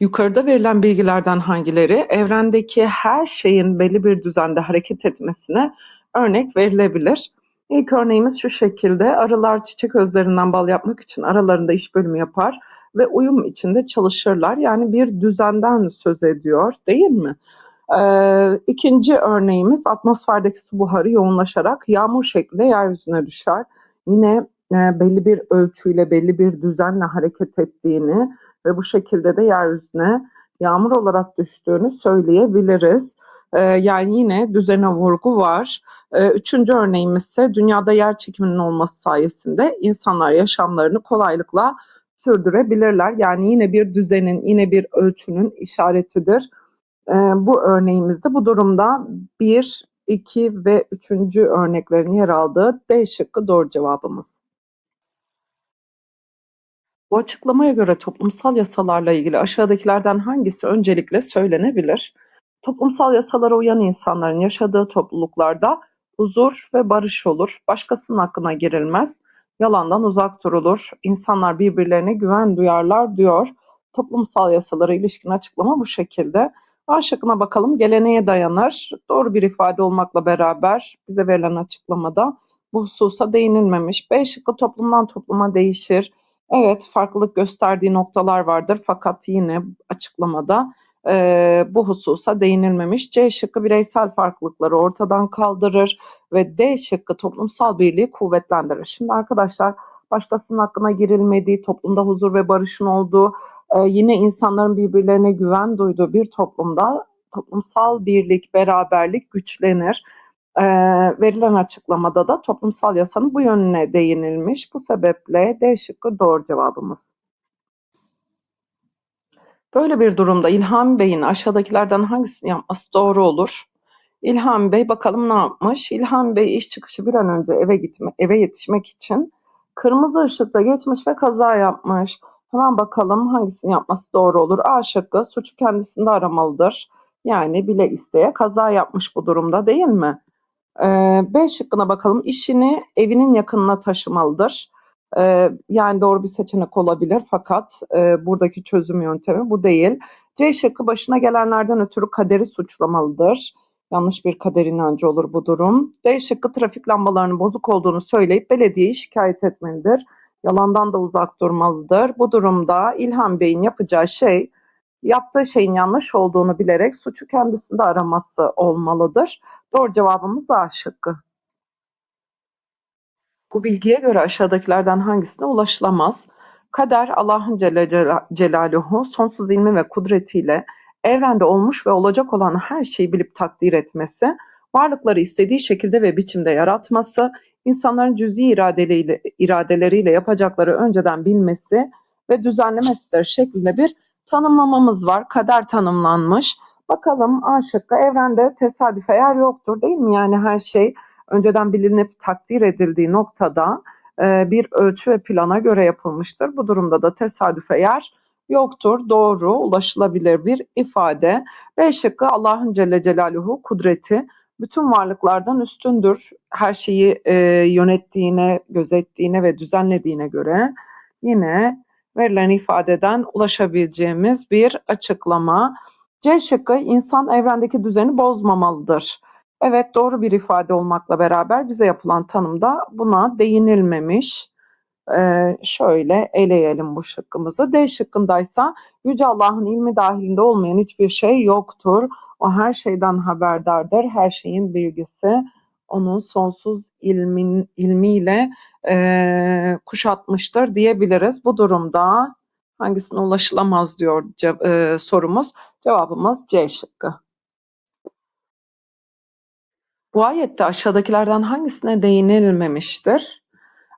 Yukarıda verilen bilgilerden hangileri evrendeki her şeyin belli bir düzende hareket etmesine örnek verilebilir? İlk örneğimiz şu şekilde. Arılar çiçek özlerinden bal yapmak için aralarında iş bölümü yapar ve uyum içinde çalışırlar. Yani bir düzenden söz ediyor değil mi? Ee, ikinci örneğimiz atmosferdeki su buharı yoğunlaşarak yağmur şeklinde yeryüzüne düşer. Yine e, belli bir ölçüyle, belli bir düzenle hareket ettiğini ve bu şekilde de yeryüzüne yağmur olarak düştüğünü söyleyebiliriz. Ee, yani yine düzene vurgu var. Ee, üçüncü örneğimiz ise dünyada yer çekiminin olması sayesinde insanlar yaşamlarını kolaylıkla sürdürebilirler. Yani yine bir düzenin, yine bir ölçünün işaretidir. Ee, bu örneğimizde bu durumda 1, 2 ve 3. örneklerin yer aldığı D şıkkı doğru cevabımız. Bu açıklamaya göre toplumsal yasalarla ilgili aşağıdakilerden hangisi öncelikle söylenebilir? Toplumsal yasalara uyan insanların yaşadığı topluluklarda huzur ve barış olur. Başkasının hakkına girilmez. Yalandan uzak durulur. İnsanlar birbirlerine güven duyarlar diyor. Toplumsal yasalara ilişkin açıklama bu şekilde. A bakalım. Geleneğe dayanır. Doğru bir ifade olmakla beraber bize verilen açıklamada bu hususa değinilmemiş. B şıkkı toplumdan topluma değişir. Evet, farklılık gösterdiği noktalar vardır fakat yine açıklamada e, bu hususa değinilmemiş. C şıkkı bireysel farklılıkları ortadan kaldırır ve D şıkkı toplumsal birliği kuvvetlendirir. Şimdi arkadaşlar başkasının hakkına girilmediği, toplumda huzur ve barışın olduğu, e, yine insanların birbirlerine güven duyduğu bir toplumda toplumsal birlik, beraberlik güçlenir. E, verilen açıklamada da toplumsal yasanın bu yönüne değinilmiş. Bu sebeple D şıkkı doğru cevabımız. Böyle bir durumda İlhami Bey'in aşağıdakilerden hangisini yapması doğru olur? İlhami Bey bakalım ne yapmış? İlhami Bey iş çıkışı bir an önce eve gitme, eve yetişmek için kırmızı ışıkta geçmiş ve kaza yapmış. Hemen bakalım hangisini yapması doğru olur? A şıkkı suçu kendisinde aramalıdır. Yani bile isteye kaza yapmış bu durumda değil mi? Ee, B şıkkına bakalım. İşini evinin yakınına taşımalıdır. Ee, yani doğru bir seçenek olabilir fakat e, buradaki çözüm yöntemi bu değil. C şıkkı başına gelenlerden ötürü kaderi suçlamalıdır. Yanlış bir kader inancı olur bu durum. D şıkkı trafik lambalarının bozuk olduğunu söyleyip belediyeyi şikayet etmelidir. Yalandan da uzak durmalıdır. Bu durumda İlhan Bey'in yapacağı şey yaptığı şeyin yanlış olduğunu bilerek suçu kendisinde araması olmalıdır. Doğru cevabımız A şıkkı. Bu bilgiye göre aşağıdakilerden hangisine ulaşılamaz? Kader Allah'ın Celle Celaluhu sonsuz ilmi ve kudretiyle evrende olmuş ve olacak olan her şeyi bilip takdir etmesi, varlıkları istediği şekilde ve biçimde yaratması, insanların cüzi iradeleriyle, iradeleriyle yapacakları önceden bilmesi ve düzenlemesidir şeklinde bir tanımlamamız var. Kader tanımlanmış. Bakalım A şıkkı evrende tesadüfe yer yoktur değil mi? Yani her şey önceden bilinip takdir edildiği noktada e, bir ölçü ve plana göre yapılmıştır. Bu durumda da tesadüfe yer yoktur. Doğru, ulaşılabilir bir ifade. B şıkkı Allah'ın Celle Celaluhu kudreti bütün varlıklardan üstündür. Her şeyi e, yönettiğine, gözettiğine ve düzenlediğine göre yine verilen ifadeden ulaşabileceğimiz bir açıklama. C şıkkı insan evrendeki düzeni bozmamalıdır. Evet doğru bir ifade olmakla beraber bize yapılan tanımda buna değinilmemiş. Ee, şöyle eleyelim bu şıkkımızı. D şıkkındaysa Yüce Allah'ın ilmi dahilinde olmayan hiçbir şey yoktur. O her şeyden haberdardır. Her şeyin bilgisi onun sonsuz ilmin, ilmiyle e, kuşatmıştır diyebiliriz. Bu durumda hangisine ulaşılamaz diyor e, sorumuz. Cevabımız C şıkkı. Bu ayette aşağıdakilerden hangisine değinilmemiştir?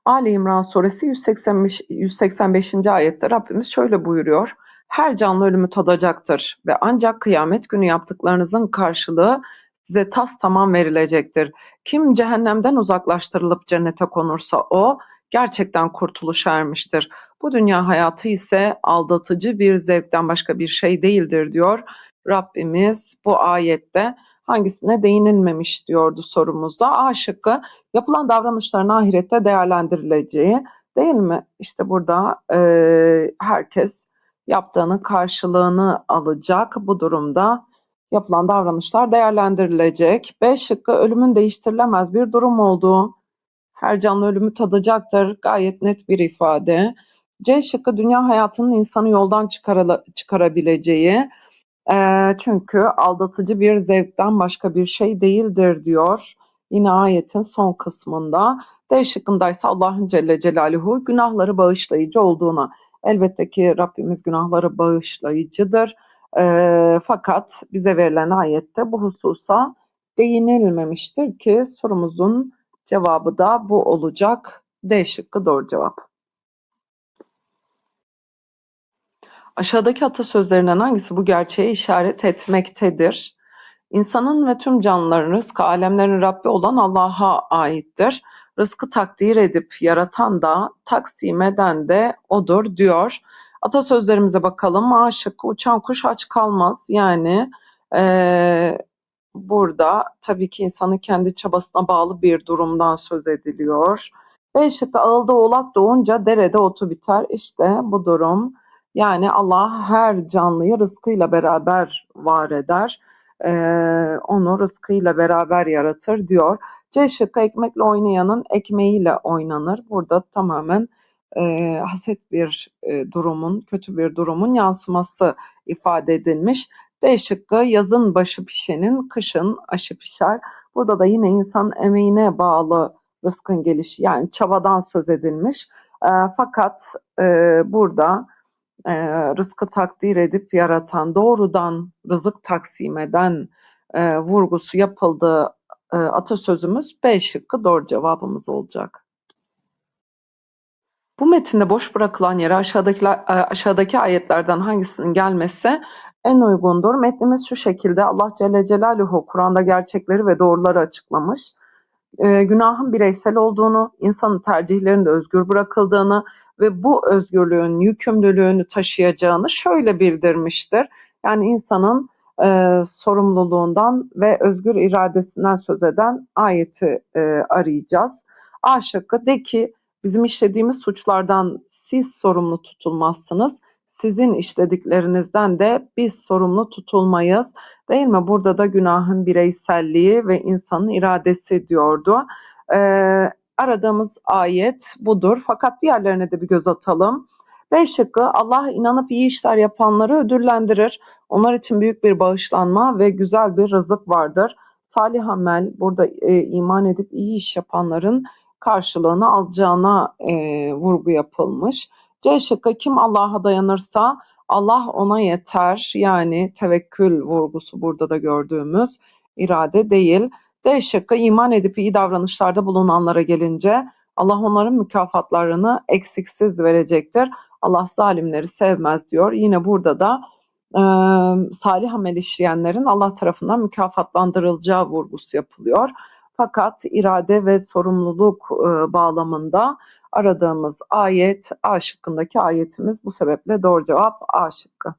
Ali İmran suresi 185, 185. ayette Rabbimiz şöyle buyuruyor. Her canlı ölümü tadacaktır ve ancak kıyamet günü yaptıklarınızın karşılığı size tas tamam verilecektir. Kim cehennemden uzaklaştırılıp cennete konursa o gerçekten kurtuluş ermiştir. Bu dünya hayatı ise aldatıcı bir zevkten başka bir şey değildir diyor Rabbimiz bu ayette hangisine değinilmemiş diyordu sorumuzda. A şıkkı yapılan davranışların ahirette değerlendirileceği değil mi? İşte burada e, herkes yaptığının karşılığını alacak. Bu durumda yapılan davranışlar değerlendirilecek. B şıkkı ölümün değiştirilemez bir durum olduğu. Her canlı ölümü tadacaktır. Gayet net bir ifade. C şıkkı dünya hayatının insanı yoldan çıkarala- çıkarabileceği. Eee, çünkü aldatıcı bir zevkten başka bir şey değildir diyor. Yine ayetin son kısmında. D şıkkındaysa Allah'ın Celle Celaluhu günahları bağışlayıcı olduğuna. Elbette ki Rabbimiz günahları bağışlayıcıdır. Eee, fakat bize verilen ayette bu hususa değinilmemiştir ki sorumuzun cevabı da bu olacak. D şıkkı doğru cevap. Aşağıdaki atasözlerinden hangisi bu gerçeğe işaret etmektedir? İnsanın ve tüm canlıların rızkı alemlerin Rabbi olan Allah'a aittir. Rızkı takdir edip yaratan da taksim eden de odur diyor. Atasözlerimize bakalım. A şıkkı uçan kuş aç kalmaz. Yani eee, burada tabii ki insanın kendi çabasına bağlı bir durumdan söz ediliyor. B şıkkı ağılda oğlak doğunca derede otu biter. İşte bu durum. Yani Allah her canlıyı rızkıyla beraber var eder. Eee, onu rızkıyla beraber yaratır diyor. C şıkkı ekmekle oynayanın ekmeğiyle oynanır. Burada tamamen eee, haset bir e, durumun, kötü bir durumun yansıması ifade edilmiş. D şıkkı yazın başı pişenin kışın aşı pişer. Burada da yine insanın emeğine bağlı rızkın gelişi yani çabadan söz edilmiş. Eee, fakat eee, burada eee, rızkı takdir edip yaratan, doğrudan rızık taksim eden eee, vurgusu yapıldığı eee, atasözümüz B şıkkı doğru cevabımız olacak. Bu metinde boş bırakılan yere aşağıdakiler, e, aşağıdaki ayetlerden hangisinin gelmesi en uygundur. Metnimiz şu şekilde Allah Celle Celaluhu Kur'an'da gerçekleri ve doğruları açıklamış. E, günahın bireysel olduğunu, insanın tercihlerinde özgür bırakıldığını ve bu özgürlüğün yükümlülüğünü taşıyacağını şöyle bildirmiştir. Yani insanın e, sorumluluğundan ve özgür iradesinden söz eden ayeti e, arayacağız. A şıkkı de ki bizim işlediğimiz suçlardan siz sorumlu tutulmazsınız. Sizin işlediklerinizden de biz sorumlu tutulmayız. Değil mi? Burada da günahın bireyselliği ve insanın iradesi diyordu. Ee, aradığımız ayet budur. Fakat diğerlerine de bir göz atalım. B şıkkı Allah inanıp iyi işler yapanları ödüllendirir. Onlar için büyük bir bağışlanma ve güzel bir rızık vardır. Salih amel burada e, iman edip iyi iş yapanların karşılığını alacağına e, vurgu yapılmış. C şıkkı kim Allah'a dayanırsa Allah ona yeter. Yani tevekkül vurgusu burada da gördüğümüz irade değil. D şıkkı iman edip iyi davranışlarda bulunanlara gelince Allah onların mükafatlarını eksiksiz verecektir. Allah zalimleri sevmez diyor. Yine burada da e, salih amel işleyenlerin Allah tarafından mükafatlandırılacağı vurgusu yapılıyor. Fakat irade ve sorumluluk e, bağlamında aradığımız ayet A şıkkındaki ayetimiz bu sebeple doğru cevap A şıkkı.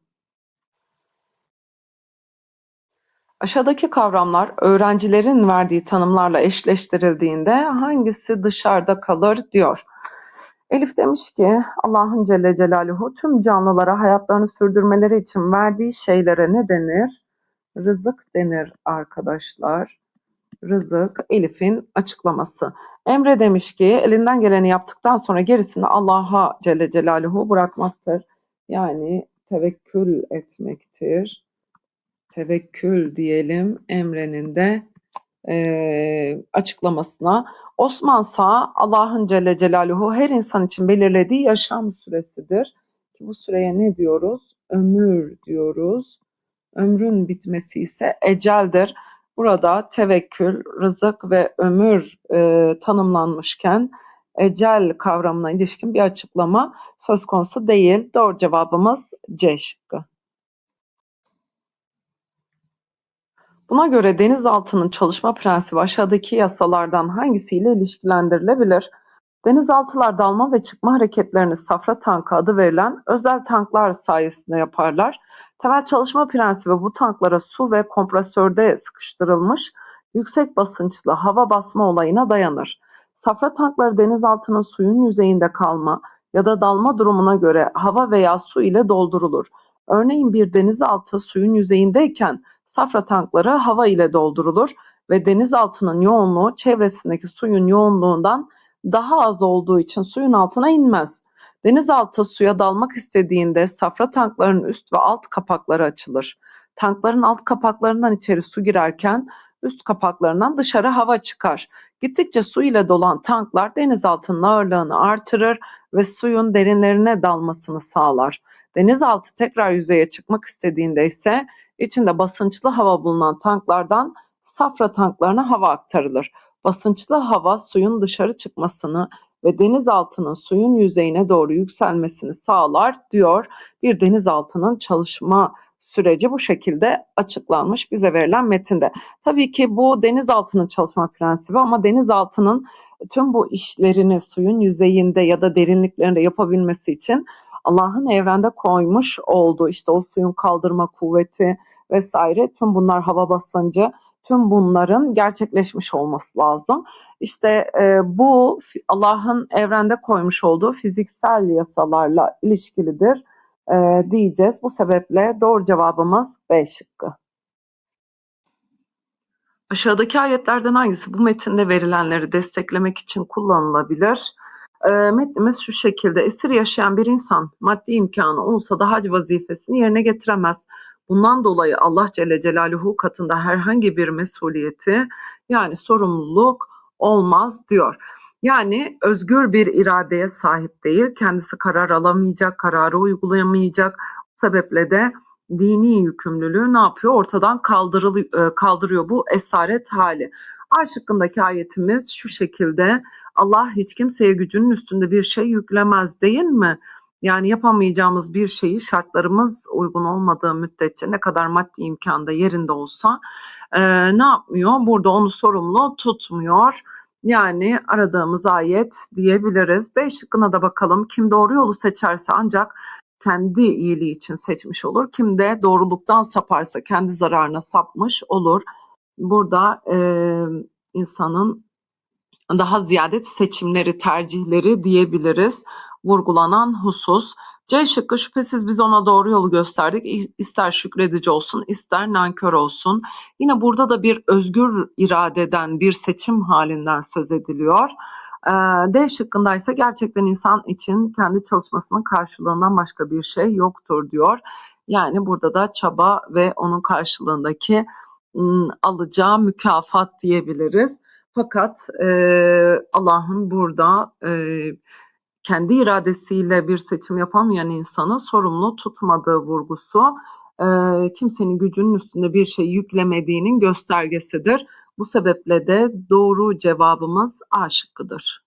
Aşağıdaki kavramlar öğrencilerin verdiği tanımlarla eşleştirildiğinde hangisi dışarıda kalır diyor. Elif demiş ki Allah'ın Celle Celaluhu tüm canlılara hayatlarını sürdürmeleri için verdiği şeylere ne denir? Rızık denir arkadaşlar. Rızık Elif'in açıklaması. Emre demiş ki elinden geleni yaptıktan sonra gerisini Allah'a Celle Celaluhu bırakmaktır. Yani tevekkül etmektir. Tevekkül diyelim Emre'nin de e, açıklamasına. Osman Sağ Allah'ın Celle Celaluhu her insan için belirlediği yaşam süresidir. Ki bu süreye ne diyoruz? Ömür diyoruz. Ömrün bitmesi ise eceldir. Burada tevekkül, rızık ve ömür e, tanımlanmışken ecel kavramına ilişkin bir açıklama söz konusu değil. Doğru cevabımız C şıkkı. Buna göre denizaltının çalışma prensibi aşağıdaki yasalardan hangisiyle ilişkilendirilebilir? Denizaltılar dalma ve çıkma hareketlerini safra tankı adı verilen özel tanklar sayesinde yaparlar. Temel çalışma prensibi bu tanklara su ve kompresörde sıkıştırılmış yüksek basınçlı hava basma olayına dayanır. Safra tankları denizaltının suyun yüzeyinde kalma, ya da dalma durumuna göre hava veya su ile doldurulur. Örneğin bir denizaltı suyun yüzeyindeyken safra tankları hava ile doldurulur ve denizaltının yoğunluğu çevresindeki suyun yoğunluğundan daha az olduğu için suyun altına inmez. Denizaltı suya dalmak istediğinde safra tanklarının üst ve alt kapakları açılır. Tankların alt kapaklarından içeri su girerken üst kapaklarından dışarı hava çıkar. Gittikçe su ile dolan tanklar denizaltının ağırlığını artırır ve suyun derinlerine dalmasını sağlar. Denizaltı tekrar yüzeye çıkmak istediğinde ise içinde basınçlı hava bulunan tanklardan safra tanklarına hava aktarılır. Basınçlı hava suyun dışarı çıkmasını ve denizaltının suyun yüzeyine doğru yükselmesini sağlar diyor. Bir denizaltının çalışma süreci bu şekilde açıklanmış bize verilen metinde. Tabii ki bu denizaltının çalışma prensibi ama denizaltının tüm bu işlerini suyun yüzeyinde ya da derinliklerinde yapabilmesi için Allah'ın evrende koymuş olduğu işte o suyun kaldırma kuvveti vesaire tüm bunlar hava basıncı tüm bunların gerçekleşmiş olması lazım. İşte e, bu Allah'ın evrende koymuş olduğu fiziksel yasalarla ilişkilidir e, diyeceğiz. Bu sebeple doğru cevabımız B şıkkı. Aşağıdaki ayetlerden hangisi bu metinde verilenleri desteklemek için kullanılabilir? E, metnimiz şu şekilde. Esir yaşayan bir insan maddi imkanı olsa da hac vazifesini yerine getiremez. Bundan dolayı Allah Celle Celaluhu katında herhangi bir mesuliyeti yani sorumluluk olmaz diyor. Yani özgür bir iradeye sahip değil, kendisi karar alamayacak, kararı uygulayamayacak. Bu sebeple de dini yükümlülüğü ne yapıyor? Ortadan kaldırılıyor, kaldırıyor bu esaret hali. A şıkkındaki ayetimiz şu şekilde Allah hiç kimseye gücünün üstünde bir şey yüklemez değil mi? Yani yapamayacağımız bir şeyi şartlarımız uygun olmadığı müddetçe ne kadar maddi imkanda yerinde olsa e, ne yapmıyor? Burada onu sorumlu tutmuyor. Yani aradığımız ayet diyebiliriz. B şıkkına da bakalım. Kim doğru yolu seçerse ancak kendi iyiliği için seçmiş olur. Kim de doğruluktan saparsa kendi zararına sapmış olur. Burada e, insanın daha ziyade seçimleri, tercihleri diyebiliriz vurgulanan husus. C şıkkı şüphesiz biz ona doğru yolu gösterdik. İster şükredici olsun, ister nankör olsun. Yine burada da bir özgür iradeden, bir seçim halinden söz ediliyor. D şıkkında ise gerçekten insan için kendi çalışmasının karşılığından başka bir şey yoktur diyor. Yani burada da çaba ve onun karşılığındaki alacağı mükafat diyebiliriz. Fakat e, Allah'ın burada e, kendi iradesiyle bir seçim yapamayan insanı sorumlu tutmadığı vurgusu e, kimsenin gücünün üstünde bir şey yüklemediğinin göstergesidir. Bu sebeple de doğru cevabımız A şıkkıdır.